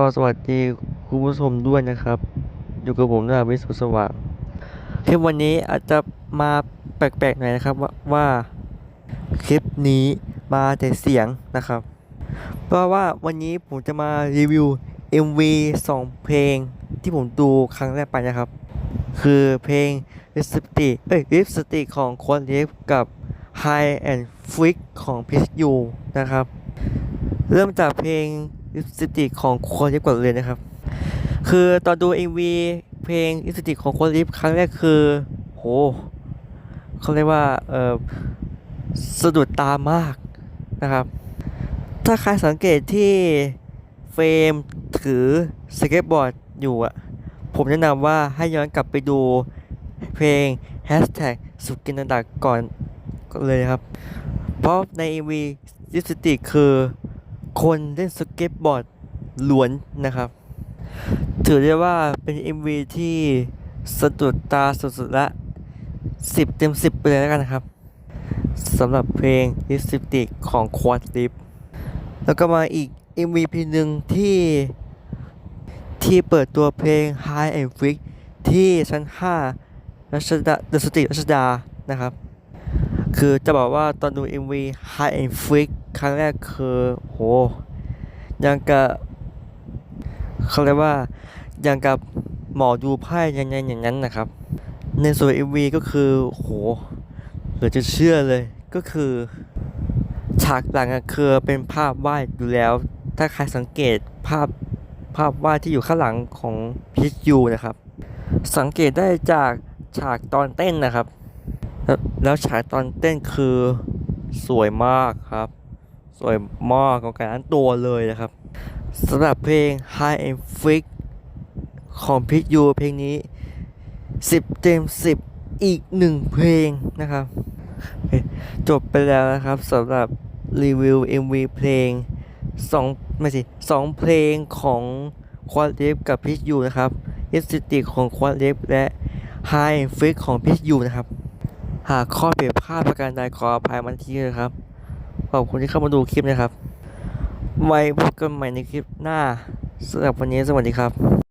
ก็สวัสดีคุณผู้ชมด้วยนะครับ อยู่กับผมนะวิสุทธิ์สว่างคลิปวันนี้อาจจะมาแปลกๆหน่อยนะครับว่าวาคลิปนี้มาแต่เสียงนะครับ เพราะว่าวันนี้ผมจะมารีวิว MV 2 เพลงที่ผมดูครั้งแรกไปนะครับ คือเพลง Lipstick เอ้ย Lipstick ของควอนลิฟกับ High and Freak ของ p i s U นะครับ เริ่มจากเพลง Lipstick ของคนลิฟก่อนเลยนะครับ คือตอนดู MV เพลง Lipstick ของคนลิฟครั้งแรกคือ โหเขาเรียกว่าเออสะดุดตามากนะครับ ถ้าใครสังเกตที่เฟรมถือสเก็ตบอร์ดอยู่อะผมแนะนำว่าให้ย้อนกลับไปดูเพลง Hashtag สุกินันดาก่อนก่อนเลยครับ เพราะใน MV ลิปสติกคือ คนเล่นสเก็ตบอร์ดล้วนนะครับ ถือได้ว่าเป็น MV ที่สะดุดตาสุดๆละ 10 เต็ม 10 ไปเลยแล้วกันนะครับสำหรับเพลง l i p s t i c ของ Quad Lip แล้วก็มาอีก MV เพลงหนึ่งที่ ที่เปิดตัวเพลง High and Freak ที่ชั้น 5 รัชดาเดอะสตรีรัชดานะครับ คือจะบอกว่าตอนดู MV High and Freak ครั้งแรกคือโหยังกับเขาเรียกว่ายังกับหมอดูไพ่ยังไงอย่างนั้นนะครับ ในส่วน MV ก็คือโหเหลือจะเชื่อเลยก็คือฉากหลังอะคือเป็นภาพวาดอยู่แล้ว ถ้าใครสังเกตภาพภาพวาดที่อยู่ข้างหลังของพีชยูนะครับ สังเกตได้จากฉากตอนเต้นนะครับ แล้วฉากตอนเต้นคือสวยมากครับ สวยมากของการอันตัวเลยนะครับสำหรับเพลง High and Freak ของพิกยูเพลงนี้ 10 เต็ม 10 อีกหนึ่งเพลงนะครับ จบไปแล้วนะครับสำหรับรีวิว MV เพลง2ไม่สิ2เพลงของควอดเลฟกับพิชยูนะครับเอสติกของควอดเลฟและ High and f i x ของพิชยูนะครับ หากข้อเปรียบพลาดประการใดขออภัยมันทีนะครับ ขอบคุณที่เข้ามาดูคลิปนะครับ ไว้พบกันใหม่ในคลิปหน้าสำหรับวันนี้สวัสดีครับ